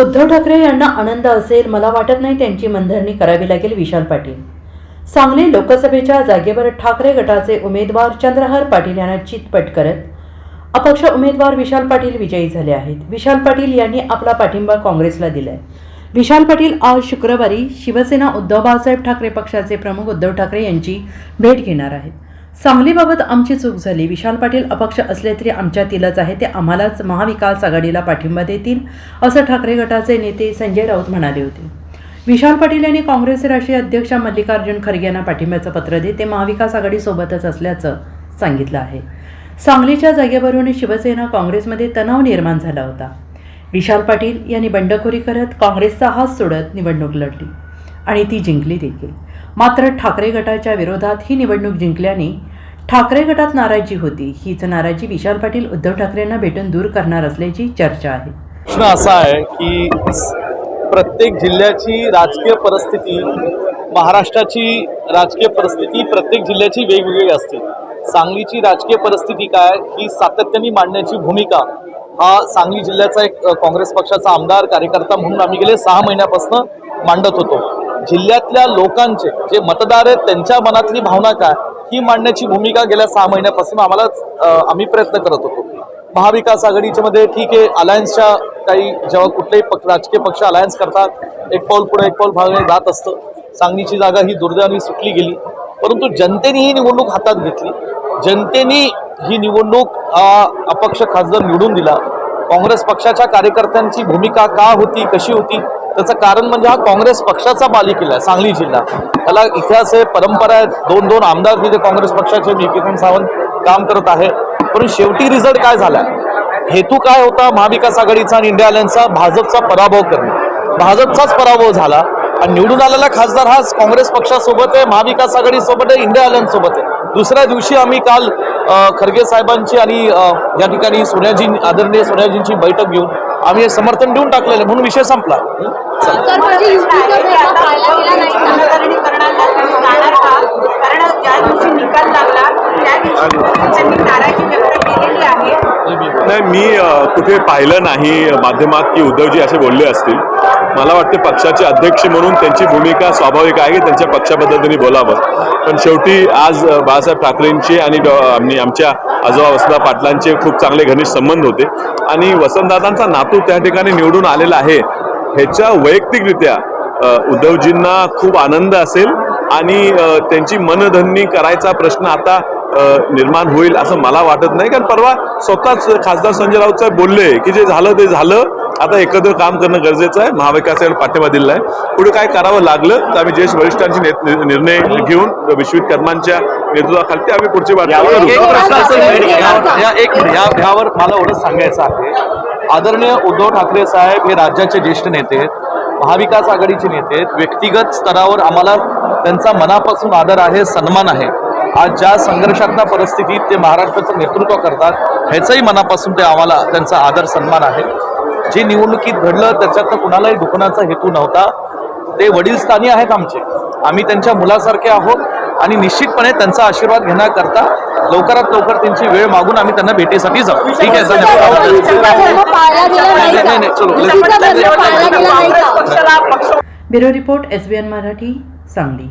उद्धव ठाकरे यांना आनंद असेल मला वाटत नाही त्यांची मनधरणी करावी लागेल विशाल पाटील. सांगली लोकसभेच्या जागेवर ठाकरे गटाचे उमेदवार चंद्रहार पाटील यांना चितपट करत अपक्ष उमेदवार विशाल पाटील विजयी झाले आहेत. विशाल पाटील यांनी आपला पाठिंबा काँग्रेसला दिलाय. विशाल पाटील आज शुक्रवारी शिवसेना उद्धव बाळासाहेब ठाकरे पक्षाचे प्रमुख उद्धव ठाकरे यांची भेट घेणार आहेत. सांगलीबाबत आमची चूक झाली. विशाल पाटील अपक्ष असले तरी आमच्यातीलच आहे. ते आम्हालाच महाविकास आघाडीला पाठिंबा देतील असं ठाकरे गटाचे नेते संजय राऊत म्हणाले होते. विशाल पाटील यांनी काँग्रेसचे राष्ट्रीय अध्यक्ष मल्लिकार्जुन खरगे यांना पाठिंब्याचं पत्र देत ते महाविकास आघाडीसोबतच असल्याचं सांगितलं आहे. सांगलीच्या जागेवरून शिवसेना काँग्रेसमध्ये तणाव निर्माण झाला होता. विशाल पाटील यांनी बंडखोरी करत काँग्रेसचा हात सोडत निवडणूक लढली आणि ती जिंकली देखील. मात्र ठाकरे गटाच्या विरोधात ही निवडणूक जिंकल्याने ठाकरे गटात नाराजी होती. हीच नाराजी विशाल पाटील उद्धव ठाकरेंना भेटून दूर करणार असल्याची चर्चा आहे. प्रश्न असा आहे की प्रत्येक जिल्ह्याची राजकीय परिस्थिती महाराष्ट्राची राजकीय परिस्थिती प्रत्येक जिल्ह्याची वेगवेगळी असते. सांगलीची राजकीय परिस्थिती काय ही सातत्याने मांडण्याची भूमिका हा सांगली जिल्ह्याचा एक काँग्रेस पक्षाचा आमदार कार्यकर्ता म्हणून आम्ही गेले सहा महिन्यापासून मांडत होतो. जिल्ह्यातल्या लोकांचे जे मतदार आहेत त्यांच्या मनातली भावना काय? ही मांडण्याची भूमिका गेल्या सहा महिन्यापासून आम्हाला आम्ही प्रयत्न करत होतो. महाविकास आघाडीच्या मध्ये ठीक आहे अलायन्सच्या काही जेव्हा कुठलेही पक्ष राजकीय पक्ष अलायन्स करतात एक पाऊल पुढे एक पाऊल भागणे जात असतं. सांगलीची जागा ही दुर्दैवाने सुटली गेली. परंतु जनतेने ही निवडणूक हातात घेतली. जनतेने ही निवडणूक अपक्ष खासदार निवडून दिला. काँग्रेस पक्षाच्या कार्यकर्त्यांची भूमिका का होती कशी होती त्याचं कारण म्हणजे हा काँग्रेस पक्षाचा बालिकिल्ला आहे सांगली जिल्हा. त्याला इतिहास आहे परंपरा आहे दोन दोन आमदार तिथे काँग्रेस पक्षाचे विकेकन सावंत काम करत आहे. पण शेवटी रिझल्ट काय झाला? हेतू काय होता? महाविकास आघाडीचा आणि इंडिया अलायन्सचा भाजपचा पराभव करणे. भाजपचाच पराभव झाला आणि निवडून आलेला खासदार हा काँग्रेस पक्षासोबत आहे महाविकास आघाडीसोबत आहे इंडिया अलायन्ससोबत आहे. दुसऱ्या दिवशी आम्ही काल खरगे साहेबांची आणि या ठिकाणी सोनियाजी आदरणीय सोनियाजींची बैठक घेऊन आम्ही हे समर्थन देऊन टाकलेलं. म्हणून विषय संपला. म्हणजे नाही? मी कुठे पाहिलं नाही माध्यमात की उद्धवजी असे बोलले असतील. मला वाटते पक्षाचे अध्यक्ष म्हणून त्यांची भूमिका स्वाभाविक आहे की त्यांच्या पक्षाबद्दल त्यांनी बोलावं. पण शेवटी आज बाळासाहेब ठाकरेंचे आणि आमच्या आजोबा वसंतदादा पाटलांचे खूप चांगले घनिष्ठ संबंध होते. आणि वसंतदादांचा नातू त्या ठिकाणी निवडून आलेला आहे. ह्याच्या वैयक्तिकरित्या उद्धवजींना खूप आनंद असेल आणि त्यांची मनधन्नी करायचा प्रश्न आता निर्माण होईल असं मला वाटत नाही. कारण परवा स्वतःच खासदार संजय राऊत साहेब बोलले की जे झालं ते झालं. आता एकत्र काम करणं गरजेचं आहे. महाविकास आघाडी पाठिंबा दिलेला आहे. पुढे काय करावं लागलं? तर आम्ही ज्येष्ठ वरिष्ठांची निर्णय घेऊन विश्वित कर्मांच्या नेतृत्वाखाली आम्ही पुढची एक यावर मला एवढंच सांगायचं आहे. आदरणीय उद्धव ठाकरे साहेब हे राज्याचे ज्येष्ठ नेते आहेत महाविकास आघाडीचे नेते आहेत. व्यक्तिगत स्तरावर आम्हाला त्यांचा मनापासून आदर आहे सन्मान आहे. आज ज्या संघर्षात्मक परिस्थितीत ते महाराष्ट्राचं नेतृत्व करतात ह्याचंही मनापासून ते आम्हाला त्यांचा आदर सन्मान आहे. जे निवडणुकीत घडलं त्याच्यातनं कुणालाही दुखण्याचा हेतू नव्हता. ते वडीलस्थानी आहेत आमचे. आम्ही त्यांच्या मुलासारखे आहोत. आणि निश्चितपणे त्यांचा आशीर्वाद घेण्याकरता लवकरात लवकर त्यांची वेळ मागून आम्ही त्यांना भेटीसाठी जाऊ. ठीक आहे धन्यवाद. Bureau report S B N Marathi Sangli.